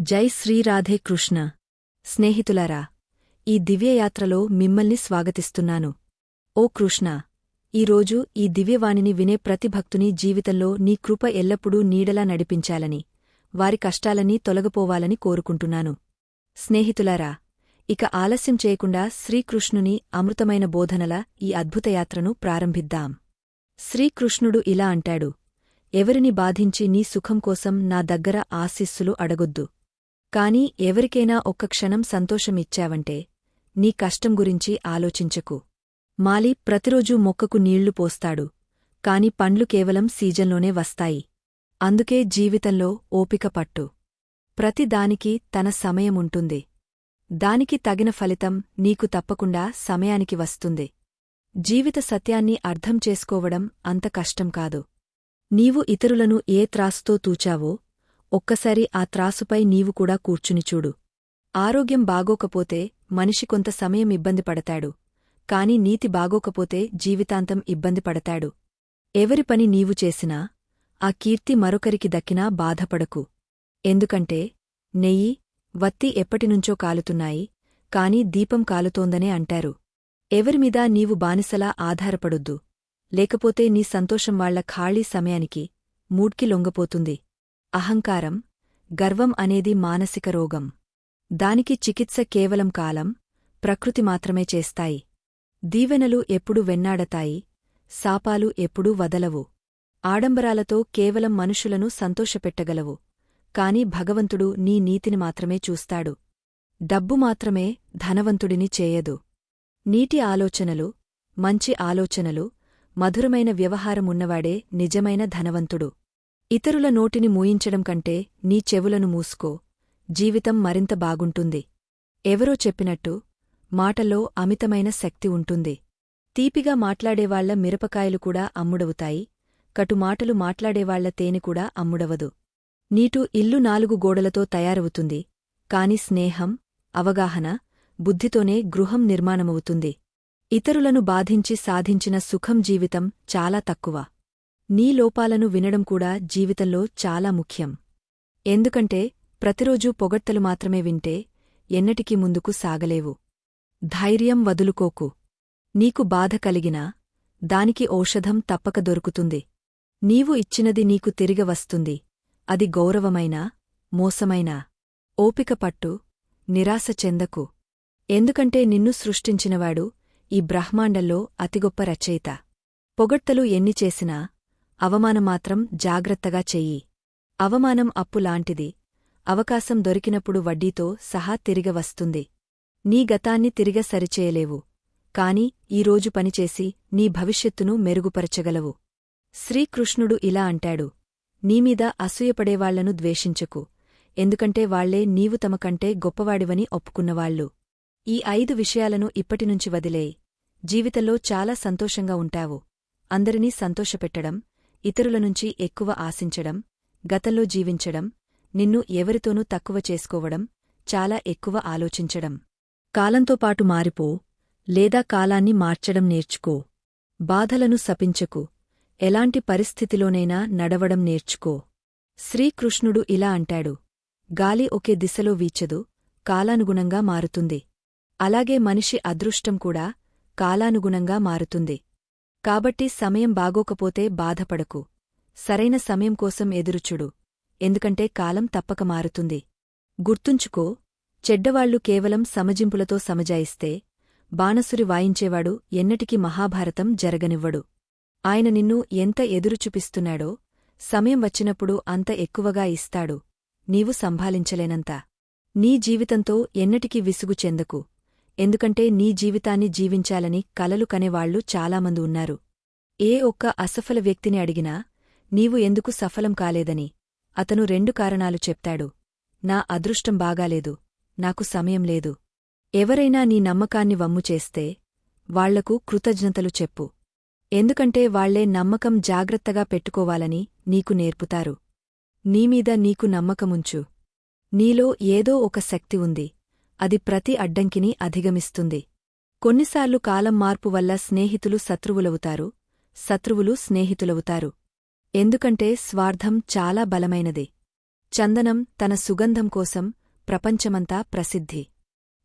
జై శ్రీరాధే కృష్ణ. స్నేహితులారా ఈ దివ్యయాత్రలో మిమ్మల్ని స్వాగతిస్తున్నాను. ఓ కృష్ణ ఈరోజు ఈ దివ్యవాణిని వినే ప్రతి భక్తుని జీవితంలో నీ కృప ఎల్లప్పుడూ నీడలా నడిపించాలని వారి కష్టాలన్నీ తొలగపోవాలని కోరుకుంటున్నాను. స్నేహితులారా ఇక ఆలస్యం చేయకుండా శ్రీకృష్ణుని అమృతమైన బోధనల ఈ అద్భుతయాత్రను ప్రారంభిద్దాం. శ్రీకృష్ణుడు ఇలా అంటాడు ఎవరిని బాధించి నీ సుఖం కోసం నా దగ్గర ఆశీస్సులు అడగొద్దు. కాని ఎవరికైనా ఒక్క క్షణం సంతోషమిచ్చావంటే నీ కష్టం గురించి ఆలోచించకు. మాలి ప్రతిరోజూ మొక్కకు నీళ్ళు పోస్తాడు కాని పండ్లు కేవలం సీజన్లోనే వస్తాయి. అందుకే జీవితంలో ఓపిక పట్టు. ప్రతి దానికి తన సమయముంటుంది దానికి తగిన ఫలితం నీకు తప్పకుండా సమయానికి వస్తుంది. జీవిత సత్యాన్ని అర్థం చేసుకోవడం అంత కష్టం కాదు. నీవు ఇతరులను ఏ త్రాసుతో తూచావో ఒక్కసారి ఆ త్రాసుపై నీవు కూడా కూర్చుని చూడు. ఆరోగ్యం బాగోకపోతే మనిషి కొంత సమయం ఇబ్బంది పడతాడు. కాని నీతి బాగోకపోతే జీవితాంతం ఇబ్బంది పడతాడు. ఎవరి పని నీవు చేసినా ఆ కీర్తి మరొకరికి దక్కినా బాధపడకు. ఎందుకంటే నెయ్యి వత్తి ఎప్పటినుంచో కాలుతున్నాయి కాని దీపం కాలుతోందనే అంటారు. ఎవరిమీదా నీవు బానిసలా ఆధారపడొద్దు. లేకపోతే నీ సంతోషం వాళ్ళ ఖాళీ సమయానికి మూడ్కి లొంగపోతుంది. అహంకారం గర్వం అనేది మానసిక రోగం. దానికి చికిత్స కేవలం కాలం ప్రకృతి మాత్రమే చేస్తాయి. దీవెనలు ఎప్పుడు వెన్నాడతాయి శాపాలు ఎప్పుడూ వదలవు. ఆడంబరాలతో కేవలం మనుషులను సంతోషపెట్టగలవు కాని భగవంతుడు నీ నీతిని మాత్రమే చూస్తాడు. డబ్బు మాత్రమే ధనవంతుడిని చేయదు. నీటి ఆలోచనలు మంచి ఆలోచనలు మధురమైన వ్యవహారమున్నవాడే నిజమైన ధనవంతుడు. ఇతరుల నోటిని మూయించడం కంటే నీ చెవులను మూసుకో. జీవితం మరింత బాగుంటుంది. ఎవరో చెప్పినట్టు మాటలో అమితమైన శక్తి ఉంటుంది. తీపిగా మాట్లాడేవాళ్ళ మిరపకాయలు కూడా అమ్ముడవుతాయి. కటుమాటలు మాట్లాడేవాళ్ళ తేనె కూడా అమ్ముడవదు. నీటు ఇల్లు నాలుగు గోడలతో తయారవుతుంది. కాని స్నేహం అవగాహన బుద్ధితోనే గృహం నిర్మాణమవుతుంది. ఇతరులను బాధించి సాధించిన సుఖం జీవితం చాలా తక్కువ. నీ లోపాలను వినడం కూడా జీవితంలో చాలా ముఖ్యం. ఎందుకంటే ప్రతిరోజూ పొగడ్తలు మాత్రమే వింటే ఎన్నటికీ ముందుకు సాగలేవు. ధైర్యం వదులుకోకు. నీకు బాధ కలిగినా దానికి ఔషధం తప్పక దొరుకుతుంది. నీవు ఇచ్చినది నీకు తిరిగి వస్తుంది. అది గౌరవమైనా మోసమైనా ఓపిక పట్టు నిరాశ చెందకు. ఎందుకంటే నిన్ను సృష్టించినవాడు ఈ బ్రహ్మాండంలో అతిగొప్ప రచయిత. పొగడ్తలు ఎన్ని చేసినా అవమానమాత్రం జాగ్రత్తగా చెయ్యి. అవమానం అప్పులాంటిది అవకాశం దొరికినప్పుడు వడ్డీతో సహా తిరిగవస్తుంది నీ గతాన్ని తిరిగ సరిచేయలేవు. కాని ఈరోజు పనిచేసి నీ భవిష్యత్తును మెరుగుపరచగలవు. శ్రీకృష్ణుడు ఇలా అంటాడు. నీమీద అసూయపడేవాళ్ళను ద్వేషించకు. ఎందుకంటే వాళ్ళే నీవు తమకంటే గొప్పవాడివని ఒప్పుకున్నవాళ్ళు. ఈ ఐదు విషయాలను ఇప్పటినుంచి వదిలేయి. జీవితంలో చాలా సంతోషంగా ఉంటావు. అందరినీ సంతోషపెట్టడం ఇతరుల నుంచి ఎక్కువ ఆశించడం గతంలో జీవించడం నిన్ను ఎవరితోనూ తక్కువ చేసుకోవడం చాలా ఎక్కువ ఆలోచించడం. కాలంతోపాటు మారిపో లేదా కాలాన్ని మార్చడం నేర్చుకో. బాధలను సపించకు ఎలాంటి పరిస్థితిలోనైనా నడవడం నేర్చుకో. శ్రీకృష్ణుడు ఇలా అంటాడు గాలి ఒకే దిశలో వీచదు కాలానుగుణంగా మారుతుంది. అలాగే మనిషి అదృష్టం కూడా కాలానుగుణంగా మారుతుంది. కాబట్టి సమయం బాగోకపోతే బాధపడకు. సరైన సమయం కోసం ఎదురుచుడు. ఎందుకంటే కాలం తప్పక మారుతుంది. గుర్తుంచుకో చెడ్డవాళ్ళు కేవలం సమజింపులతో సమజాయిస్తే బాణసురి వాయించేవాడు ఎన్నటికీ మహాభారతం జరగనివ్వడు. ఆయన నిన్ను ఎంత ఎదురుచూపిస్తున్నాడో సమయం వచ్చినప్పుడు అంత ఎక్కువగా ఇస్తాడు. నీవు సంభాలించలేనంత. నీ జీవితంతో ఎన్నటికీ విసుగు చెందకు. ఎందుకంటే నీ జీవితాన్ని జీవించాలని కలలు కనేవాళ్ళు చాలామంది ఉన్నారు. ఏ ఒక్క అసఫల వ్యక్తిని అడిగినా నీవు ఎందుకు సఫలం కాలేదని? అతను రెండు కారణాలు చెప్తాడు. నా అదృష్టం బాగాలేదు. నాకు సమయం లేదు. ఎవరైనా నీ నమ్మకాన్ని వమ్ము చేస్తే వాళ్ళకు కృతజ్ఞతలు చెప్పు. ఎందుకంటే వాళ్ళే నమ్మకం జాగ్రత్తగా పెట్టుకోవాలని నీకు నేర్పుతారు. నీమీద నీకు నమ్మకముంచు. నీలో ఏదో ఒక శక్తి ఉంది. అది ప్రతి అడ్డంకిని అధిగమిస్తుంది. కొన్నిసార్లు కాలం మార్పు వల్ల స్నేహితులు శత్రువులవుతారు శత్రువులు స్నేహితులవుతారు. ఎందుకంటే స్వార్థం చాలా బలమైనది. చందనం తన సుగంధం కోసం ప్రపంచమంతా ప్రసిద్ధి.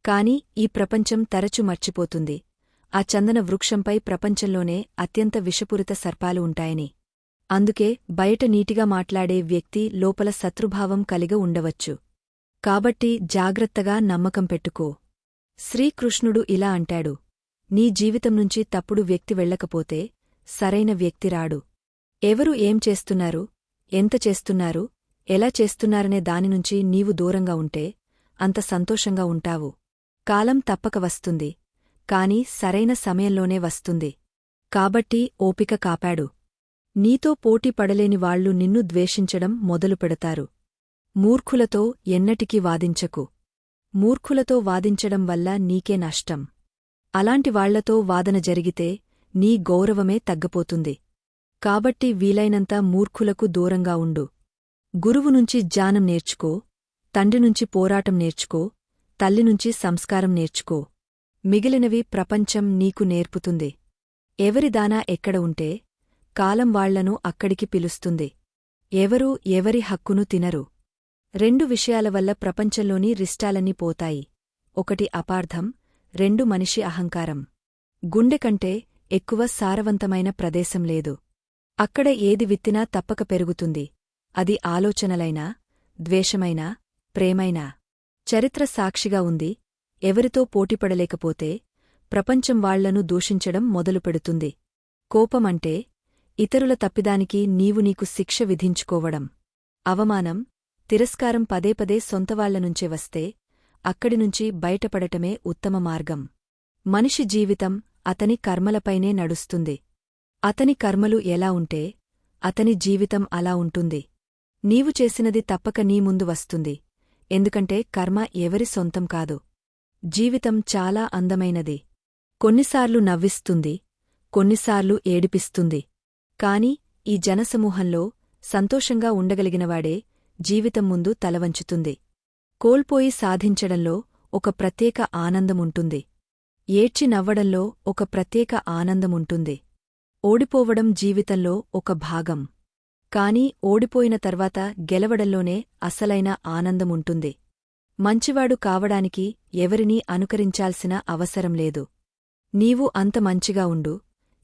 కాని ఈ ప్రపంచం తరచు మర్చిపోతుంది. ఆ చందన వృక్షంపై ప్రపంచంలోనే అత్యంత విషపూరిత సర్పాలు ఉంటాయని. అందుకే బయట నీటిగా మాట్లాడే వ్యక్తి లోపల శత్రుభావం కలిగి ఉండవచ్చు. కాబట్టి జాగ్రత్తగా నమ్మకం పెట్టుకో. శ్రీకృష్ణుడు ఇలా అంటాడు. నీ జీవితం నుంచి తప్పుడు వ్యక్తి వెళ్ళకపోతే సరైన వ్యక్తి రాడు. ఎవరు ఏం చేస్తున్నారు? ఎంత చేస్తున్నారు? ఎలా చేస్తున్నారనే దానినుంచి నీవు దూరంగా ఉంటే అంత సంతోషంగా ఉంటావు. కాలం తప్పక వస్తుంది. కాని సరైన సమయంలోనే వస్తుంది. కాబట్టి ఓపిక కాపాడు. నీతో పోటీ పడలేని వాళ్ళు నిన్ను ద్వేషించడం మొదలుపెడతారు. మూర్ఖులతో ఎన్నటికీ వాదించకు. మూర్ఖులతో వాదించడం వల్ల నీకే నష్టం. అలాంటి వాళ్ళతో వాదన జరిగితే నీ గౌరవమే తగ్గపోతుంది. కాబట్టి వీలైనంత మూర్ఖులకు దూరంగా ఉండు. గురువునుంచి జ్ఞానం నేర్చుకో తండ్రి నుంచి పోరాటం నేర్చుకో తల్లినుంచి సంస్కారం నేర్చుకో. మిగిలినవి ప్రపంచం నీకు నేర్పుతుంది. ఎవరిదానా ఎక్కడ ఉంటే కాలం వాళ్ళను అక్కడికి పిలుస్తుంది. ఎవరూ ఎవరి హక్కును తినరు. రెండు విషయాల వల్ల ప్రపంచంలోని రిష్టాలన్నీ పోతాయి. ఒకటి అపార్థం రెండు మనిషి అహంకారం. గుండె కంటే ఎక్కువ సారవంతమైన ప్రదేశం లేదు. అక్కడ ఏది విత్తినా తప్పక పెరుగుతుంది. అది ఆలోచనలైనా ద్వేషమైనా ప్రేమైనా. చరిత్ర సాక్షిగా ఉంది. ఎవరితో పోటీపడలేకపోతే ప్రపంచం వాళ్ళను దూషించడం మొదలుపెడుతుంది కోపమంటే ఇతరుల తప్పిదానికి నీవు నీకు శిక్ష విధించుకోవడం. అవమానం తిరస్కారం పదే పదే సొంతవాళ్ళనుంచే వస్తే అక్కడినుంచి బయటపడటమే ఉత్తమ మార్గం. మనిషి జీవితం అతని కర్మలపైనే నడుస్తుంది. అతని కర్మలు ఎలా ఉంటే అతని జీవితం అలా ఉంటుంది. నీవు చేసినది తప్పక నీ ముందు వస్తుంది. ఎందుకంటే కర్మ ఎవరి సొంతం కాదు. జీవితం చాలా అందమైనది. కొన్నిసార్లు నవ్విస్తుంది కొన్నిసార్లు ఏడిపిస్తుంది. కాని ఈ జనసమూహంలో సంతోషంగా ఉండగలిగినవాడే జీవితం ముందు తలవంచుతుంది. కోల్పోయి సాధించడంలో ఒక ప్రత్యేక ఆనందముంటుంది. ఏడ్చి నవ్వడంలో ఒక ప్రత్యేక ఆనందముంటుంది. ఓడిపోవడం జీవితంలో ఒక భాగం. కాని ఓడిపోయిన తర్వాత గెలవడంలోనే అసలైన ఆనందముంటుంది. మంచివాడు కావడానికి ఎవరినీ అనుకరించాల్సిన అవసరం లేదు. నీవు అంత మంచిగా ఉండు.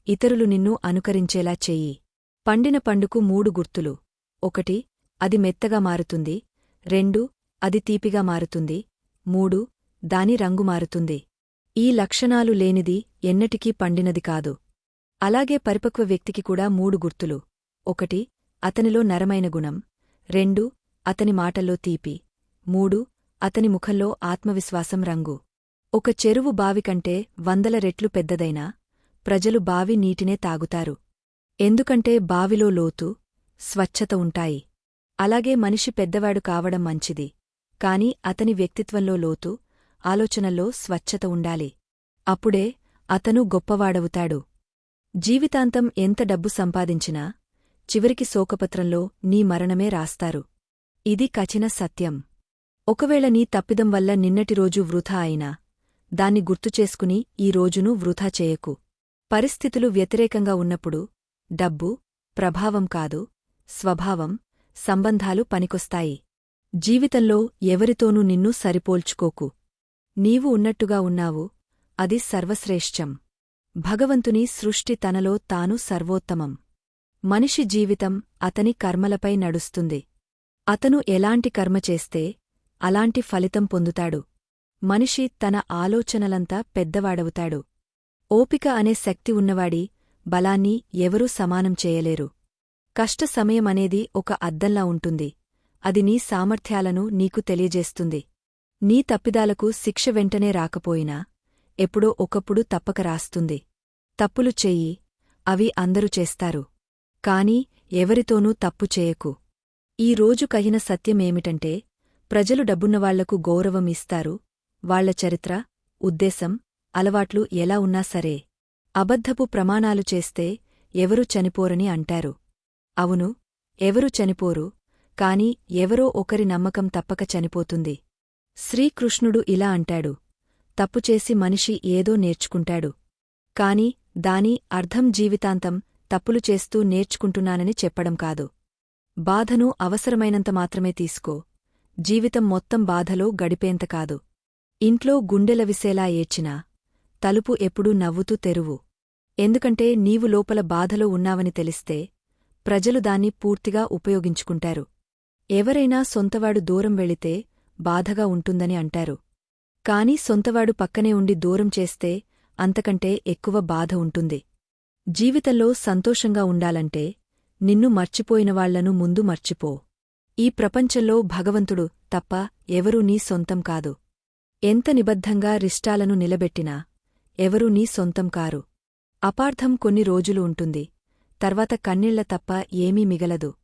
ఇతరులు నిన్ను అనుకరించేలా చెయ్యి. పండిన పండుకు మూడు గుర్తులు. ఒకటి అది మెత్తగా మారుతుంది. రెండు అది తీపిగా మారుతుంది. మూడు దాని రంగు మారుతుంది. ఈ లక్షణాలు లేనిది ఎన్నటికీ పండినది కాదు. అలాగే పరిపక్వ వ్యక్తికి కూడా మూడు గుర్తులు. ఒకటి అతనిలో నరమైన గుణం. రెండు అతని మాటల్లో తీపి. మూడు అతని ముఖంలో ఆత్మవిశ్వాసం రంగు. ఒక చెరువు బావి కంటే వందల రెట్లు పెద్దదైనా ప్రజలు బావి నీటినే తాగుతారు. ఎందుకంటే బావిలో లోతు స్వచ్ఛత ఉంటాయి. అలాగే మనిషి పెద్దవాడు కావడం మంచిది. కాని అతని వ్యక్తిత్వంలో లోతు ఆలోచనల్లో స్వచ్ఛత ఉండాలి. అప్పుడే అతను గొప్పవాడవుతాడు. జీవితాంతం ఎంత డబ్బు సంపాదించినా చివరికి శోకపత్రంలో నీ మరణమే రాస్తారు. ఇది కచిన సత్యం. ఒకవేళ నీ తప్పిదం వల్ల నిన్నటి రోజు వృథా అయినా దాన్ని గుర్తుచేసుకుని ఈ రోజును వృథా చేయకు. పరిస్థితులు వ్యతిరేకంగా ఉన్నప్పుడు డబ్బు ప్రభావం కాదు స్వభావం సంబంధాలు పనికొస్తాయి. జీవితంలో ఎవరితోనూ నిన్ను సరిపోల్చుకోకు. నీవు ఉన్నట్టుగా ఉన్నావు. అది సర్వశ్రేష్టం. భగవంతుని సృష్టి తనలో తాను సర్వోత్తమం. మనిషి జీవితం అతని కర్మలపై నడుస్తుంది. అతను ఎలాంటి కర్మ చేస్తే అలాంటి ఫలితం పొందుతాడు. మనిషి తన ఆలోచనలంతా పెద్దవాడవుతాడు. ఓపిక అనే శక్తి ఉన్నవాడి బలాన్ని ఎవరూ సమానం చేయలేరు. కష్ట సమయమనేది ఒక అద్దంలా ఉంటుంది. అది నీ సామర్థ్యాలను నీకు తెలియజేస్తుంది. నీ తప్పిదాలకు శిక్ష వెంటనే రాకపోయినా ఎప్పుడో ఒకప్పుడు తప్పక రాస్తుంది. తప్పులు చెయ్యి అవి అందరూ చేస్తారు. కాని ఎవరితోనూ తప్పు చేయకు. ఈ రోజు కహిన సత్యమేమిటంటే ప్రజలు డబ్బున్నవాళ్ళకు గౌరవం ఇస్తారు వాళ్ళ చరిత్ర ఉద్దేశం అలవాట్లు ఎలా ఉన్నా సరే. అబద్ధపు ప్రమాణాలు చేస్తే ఎవరు చనిపోరని అంటారు. అవును ఎవరు చనిపోరు కాని ఎవరో ఒకరి నమ్మకం తప్పక చనిపోతుంది. శ్రీకృష్ణుడు ఇలా అంటాడు తప్పుచేసి మనిషి ఏదో నేర్చుకుంటాడు. కాని దాని అర్థం జీవితాంతం తప్పులు చేస్తూ నేర్చుకుంటున్నానని చెప్పడం కాదు. బాధను అవసరమైనంత మాత్రమే తీసుకో జీవితం మొత్తం బాధలో గడిపేంత కాదు. ఇంట్లో గుండెల విసేలా ఏడ్చినా తలుపు ఎప్పుడూ నవ్వుతూ తెరువు. ఎందుకంటే నీవు లోపల బాధలో ఉన్నావని తెలిస్తే ప్రజలు దాన్ని పూర్తిగా ఉపయోగించుకుంటారు. ఎవరైనా సొంతవాడు దూరం వెళితే బాధగా ఉంటుందని అంటారు. కాని సొంతవాడు పక్కనే ఉండి దూరం చేస్తే అంతకంటే ఎక్కువ బాధ ఉంటుంది. జీవితంలో సంతోషంగా ఉండాలంటే నిన్ను మర్చిపోయినవాళ్ళను ముందు మర్చిపో. ఈ ప్రపంచంలో భగవంతుడు తప్ప ఎవరూ నీ సొంతం కాదు. ఎంత నిబద్ధంగా రిష్టాలను నిలబెట్టినా ఎవరూ నీ సొంతం కారు. అపార్థం కొన్ని రోజులు ఉంటుంది. తర్వాత కన్నీళ్ళ తప్ప ఏమీ మిగలదు.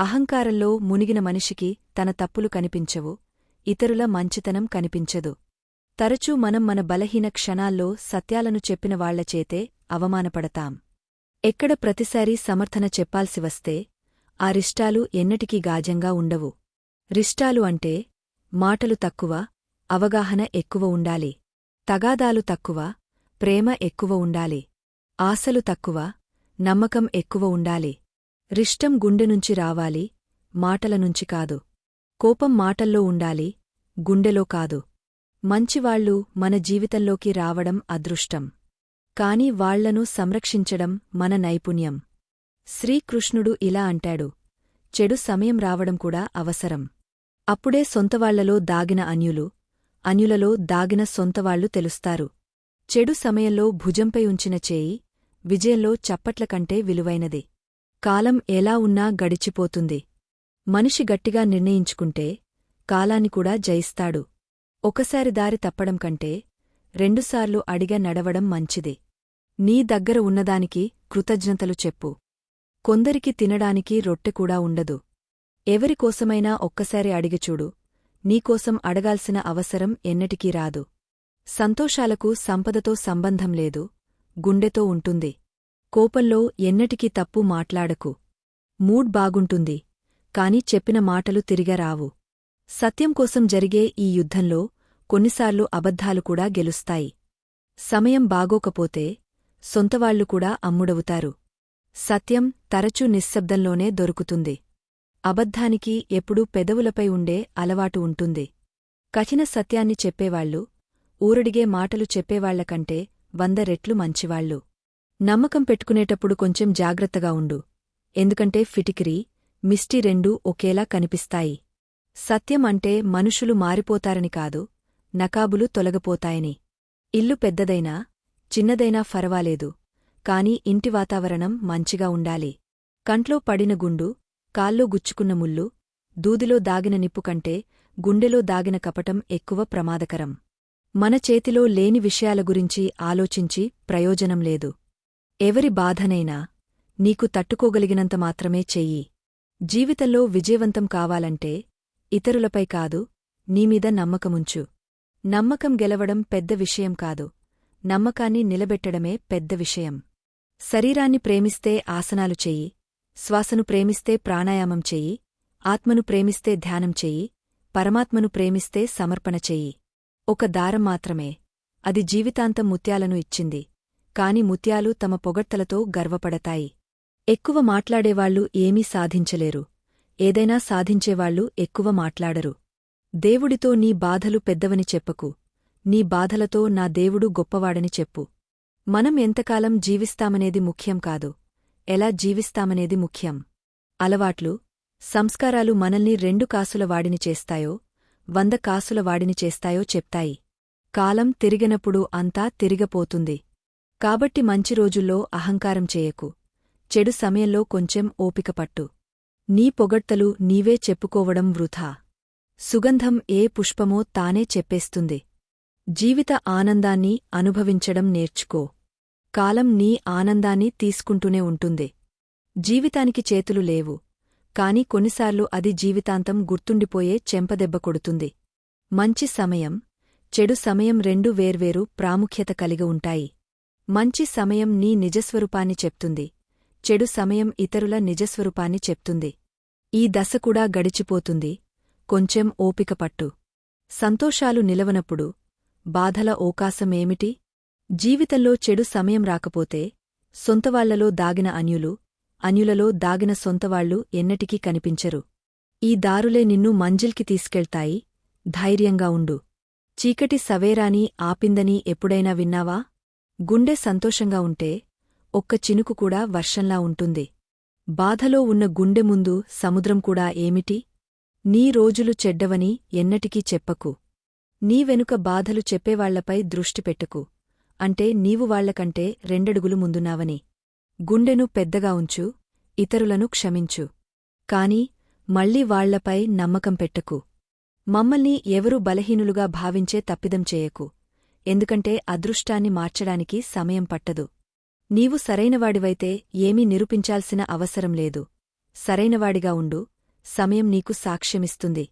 అహంకారంలో మునిగిన మనిషికి తన తప్పులు కనిపించవు ఇతరుల మంచితనం కనిపించదు. తరచూ మనం మన బలహీన క్షణాల్లో సత్యాలను చెప్పిన వాళ్ళచేతే అవమానపడతాం. ఎక్కడ ప్రతిసారీ సమర్థన చెప్పాల్సి వస్తే ఆ రిష్టాలు ఎన్నటికీ గాజంగా ఉండవు. రిష్టాలు అంటే మాటలు తక్కువ అవగాహన ఎక్కువ ఉండాలి. తగాదాలు తక్కువ ప్రేమ ఎక్కువ ఉండాలి. ఆశలు తక్కువ నమ్మకం ఎక్కువ ఉండాలి. రిష్టం గుండెనుంచి రావాలి మాటలనుంచి కాదు. కోపం మాటల్లో ఉండాలి గుండెలో కాదు. మంచివాళ్ళు మన జీవితంలోకి రావడం అదృష్టం. కాని వాళ్ళను సంరక్షించడం మన నైపుణ్యం. శ్రీకృష్ణుడు ఇలా అంటాడు చెడు సమయం రావడం కూడా అవసరం. అప్పుడే సొంతవాళ్ళలో దాగిన అన్యులు అన్యులలో దాగిన సొంతవాళ్ళు తెలుస్తారు. చెడు సమయంలో భుజంపై ఉంచిన చేయి విజయంలో చప్పట్ల కంటే విలువైనది. కాలం ఎలా ఉన్నా గడిచిపోతుంది. మనిషి గట్టిగా నిర్ణయించుకుంటే కాలాన్ని కూడా జయిస్తాడు. ఒకసారి దారి తప్పడం కంటే రెండుసార్లు అడిగ నడవడం మంచిది. నీ దగ్గర ఉన్నదానికి కృతజ్ఞతలు చెప్పు. కొందరికి తినడానికి రొట్టె కూడా ఉండదు. ఎవరికోసమైనా ఒక్కసారి అడిగిచూడు నీకోసం అడగాల్సిన అవసరం ఎన్నటికీ రాదు. సంతోషాలకు సంపదతో సంబంధం లేదు. గుండెతో ఉంటుంది. కోపంలో ఎన్నటికీ తప్పు మాట్లాడకు. మూడ్ బాగుంటుంది. కాని చెప్పిన మాటలు తిరిగరావు సత్యం కోసం జరిగే ఈ యుద్ధంలో కొన్నిసార్లు అబద్ధాలు కూడా గెలుస్తాయి. సమయం బాగోకపోతే సొంతవాళ్ళు కూడా అమ్ముడవుతారు. సత్యం తరచూ నిశ్శబ్దంలోనే దొరుకుతుంది. అబద్ధానికి ఎప్పుడూ పెదవులపై ఉండే అలవాటు ఉంటుంది. కఠిన సత్యాన్ని చెప్పేవాళ్ళు ఊరడిగే మాటలు చెప్పేవాళ్ళకంటే వంద రెట్లు మంచివాళ్ళు నమ్మకం పెట్టుకునేటప్పుడు కొంచెం జాగ్రత్తగా ఉండు. ఎందుకంటే ఫిటికిరి మిస్టి రెండూ ఒకేలా కనిపిస్తాయి. సత్యం అంటే మనుషులు మారిపోతారని కాదు నకాబులు తొలగపోతాయని. ఇల్లు పెద్దదైనా చిన్నదైనా ఫరవాలేదు కాని ఇంటి వాతావరణం మంచిగా ఉండాలి. కంట్లో పడిన గుండు కాల్లో గుచ్చుకున్న ముల్లు దూదిలో దాగిన నిప్పు కంటే గుండెలో దాగిన కపటం ఎక్కువ ప్రమాదకరం. మన చేతిలో లేని విషయాల గురించి ఆలోచించి ప్రయోజనం లేదు. ఎవరి బాధనైనా నీకు తట్టుకోగలిగినంత మాత్రమే చెయ్యి. జీవితంలో విజయవంతం కావాలంటే ఇతరులపై కాదు నీమీద నమ్మకముంచు. నమ్మకం గెలవడం పెద్ద విషయం కాదు నమ్మకాన్ని నిలబెట్టడమే పెద్ద విషయం. శరీరాన్ని ప్రేమిస్తే ఆసనాలు చెయ్యి శ్వాసను ప్రేమిస్తే ప్రాణాయామం చెయ్యి ఆత్మను ప్రేమిస్తే ధ్యానం చెయ్యి పరమాత్మను ప్రేమిస్తే సమర్పణ చెయ్యి. ఒక దారం మాత్రమే. అది జీవితాంతం ముత్యాలను ఇచ్చింది. కాని ముత్యాలు తమ పొగడ్తలతో గర్వపడతాయి. ఎక్కువ మాట్లాడేవాళ్ళు ఏమీ సాధించలేరు. ఏదైనా సాధించేవాళ్ళు ఎక్కువ మాట్లాడరు. దేవుడితో నీ బాధలు పెద్దవని చెప్పకు. నీ బాధలతో నా దేవుడు గొప్పవాడని చెప్పు. మనం ఎంతకాలం జీవిస్తామనేది ముఖ్యం కాదు. ఎలా జీవిస్తామనేది ముఖ్యం. అలవాట్లు సంస్కారాలు మనల్ని రెండు కాసుల వాడిని చేస్తాయో వంద కాసుల వాడిని చేస్తాయో చెప్తాయి. కాలం తిరిగినప్పుడు అంతా తిరిగపోతుంది. కాబట్టి మంచి రోజుల్లో అహంకారం చేయకు. చెడు సమయంలో కొంచెం ఓపికపట్టు నీ పొగడ్తలు నీవే చెప్పుకోవడం వృథా సుగంధం ఏ పుష్పమో తానే చెప్పేస్తుంది. జీవిత ఆనందాన్ని అనుభవించడం నేర్చుకో. కాలం నీ ఆనందాన్ని తీసుకుంటూనే ఉంటుంది. జీవితానికి చేతులు లేవు. కాని కొన్నిసార్లు అది జీవితాంతం గుర్తుండిపోయే చెంపదెబ్బ కొడుతుంది. మంచి సమయం చెడు సమయం రెండు వేర్వేరు ప్రాముఖ్యత కలిగి ఉంటాయి. మంచి సమయం నీ నిజస్వరూపాన్ని చెప్తుంది. చెడు సమయం ఇతరుల నిజస్వరూపాన్ని చెప్తుంది. ఈ దశ కూడా గడిచిపోతుంది. కొంచెం ఓపికపట్టు సంతోషాలు నిలవనప్పుడు బాధల అవకాశమేమిటి? జీవితంలో చెడు సమయం రాకపోతే సొంతవాళ్ళలో దాగిన అన్యులు అన్యులలో దాగిన సొంతవాళ్ళు ఎన్నటికీ కనిపించరు. ఈ దారులే నిన్ను మంజిల్కి తీసుకెళ్తాయి. ధైర్యంగా ఉండు. చీకటి సవేరాని ఆపిందని ఎప్పుడైనా విన్నావా? గుండె సంతోషంగా ఉంటే ఒక్క చినుకు కూడా వర్షంలా ఉంటుంది. బాధలో ఉన్న గుండె ముందు సముద్రం కూడా ఏమిటి? నీ రోజులు చెడ్డవని ఎన్నటికీ చెప్పకు. నీ వెనుక బాధలు చెప్పేవాళ్ళపై దృష్టి పెట్టకు. అంటే నీవు వాళ్ళకంటే రెండడుగులు ముందున్నావని. గుండెను పెద్దగా ఉంచు ఇతరులను క్షమించు. కాని మళ్ళీ వాళ్ళపై నమ్మకం పెట్టకు. మమ్మల్ని ఎవరు బలహీనులుగా భావించే తప్పిదం చేయకు. ఎందుకంటే అదృష్టాన్ని మార్చడానికి సమయం పట్టదు. నీవు సరైనవాడివైతే ఏమీ నిరూపించాల్సిన అవసరం లేదు. సరైనవాడిగా ఉండు సమయం నీకు సాక్ష్యమిస్తుంది.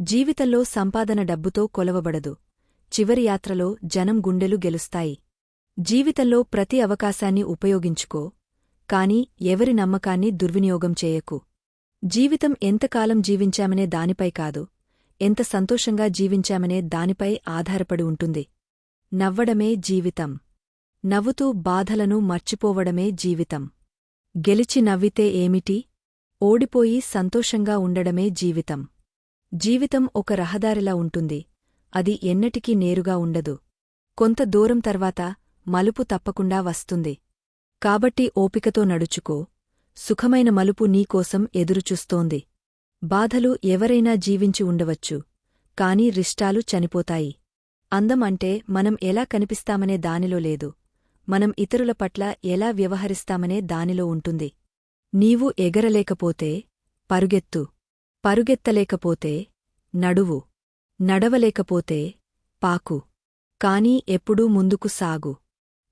జీవితంలో సంపాదన డబ్బుతో కొలవబడదు. చివరి యాత్రలో జనం గుండెలు గెలుస్తాయి. జీవితంలో ప్రతి అవకాశాన్ని ఉపయోగించుకో కాని ఎవరి నమ్మకాన్ని దుర్వినియోగం చేయకు. జీవితం ఎంతకాలం జీవించామనే దానిపై కాదు ఎంత సంతోషంగా జీవించామనే దానిపై ఆధారపడి ఉంటుంది. నవ్వడమే జీవితం. నవ్వుతూ బాధలను మర్చిపోవడమే జీవితం. గెలిచి నవ్వితే ఏమిటి? ఓడిపోయి సంతోషంగా ఉండడమే జీవితం. జీవితం ఒక రహదారిలా ఉంటుంది అది ఎన్నటికీ నేరుగా ఉండదు. కొంత దూరం తర్వాత మలుపు తప్పకుండా వస్తుంది. కాబట్టి ఓపికతో నడుచుకో. సుఖమైన మలుపు నీకోసం ఎదురుచూస్తోంది. బాధలు ఎవరైనా జీవించి ఉండవచ్చు కాని రిష్టాలు చనిపోతాయి. అందం అంటే మనం ఎలా కనిపిస్తామనే దానిలో లేదు. మనం ఇతరుల పట్ల ఎలా వ్యవహరిస్తామనే దానిలో ఉంటుంది. నీవు ఎగరలేకపోతే పరుగెత్తు. పరుగెత్తలేకపోతే నడువు. నడవలేకపోతే పాకు. కాని ఎప్పుడూ ముందుకు సాగు.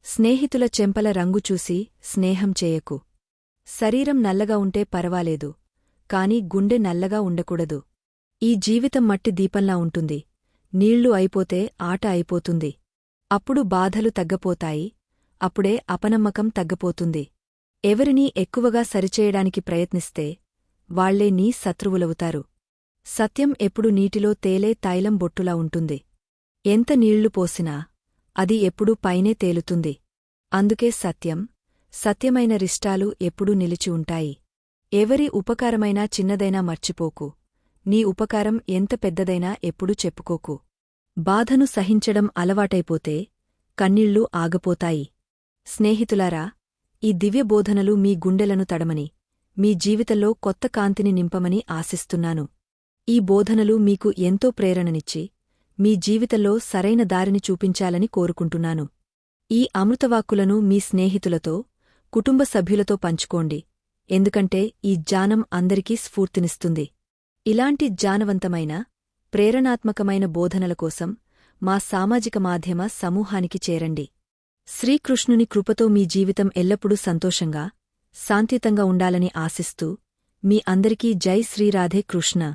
స్నేహితుల చెంపల రంగు చూసి స్నేహం చేయకు. శరీరం నల్లగా ఉంటే పరవాలేదు కాని గుండె నల్లగా ఉండకూడదు. ఈ జీవితం మట్టి దీపంలా ఉంటుంది. నీళ్ళు అయిపోతే ఆట అయిపోతుంది. అప్పుడు బాధలు తగ్గపోతాయి అప్పుడే అపనమ్మకం తగ్గపోతుంది. ఎవరినీ ఎక్కువగా సరిచేయడానికి ప్రయత్నిస్తే వాళ్ళే నీ శత్రువులవుతారు. సత్యం ఎప్పుడు నీటిలో తేలే తైలం బొట్టులా ఉంటుంది. ఎంత నీళ్ళు పోసినా అది ఎప్పుడూ పైనే తేలుతుంది. అందుకే సత్యం సత్యమైన రిష్టాలు ఎప్పుడూ నిలిచి ఉంటాయి. ఎవరి ఉపకారమైనా చిన్నదైనా మర్చిపోకు. నీ ఉపకారం ఎంత పెద్దదైనా ఎప్పుడూ చెప్పుకోకు. బాధను సహించడం అలవాటైపోతే కన్నీళ్ళు ఆగపోతాయి. స్నేహితులారా ఈ దివ్యబోధనలు మీ గుండెలను తడమని మీ జీవితంలో కొత్త కాంతిని నింపమని ఆశిస్తున్నాను. ఈ బోధనలు మీకు ఎంతో ప్రేరణనిచ్చి మీ జీవితంలో సరైన దారిని చూపించాలని కోరుకుంటున్నాను. ఈ అమృతవాక్కులను మీ స్నేహితులతో కుటుంబ సభ్యులతో పంచుకోండి. ఎందుకంటే ఈ జానం అందరికీ స్ఫూర్తినిస్తుంది. ఇలాంటి జానవంతమైన ప్రేరణాత్మకమైన బోధనల కోసం మా సామాజిక మాధ్యమ సమూహానికి చేరండి. శ్రీకృష్ణుని కృపతో మీ జీవితం ఎల్లప్పుడూ సంతోషంగా శాంతియుతంగా ఉండాలని ఆశిస్తూ మీ అందరికీ జై శ్రీరాధే కృష్ణ.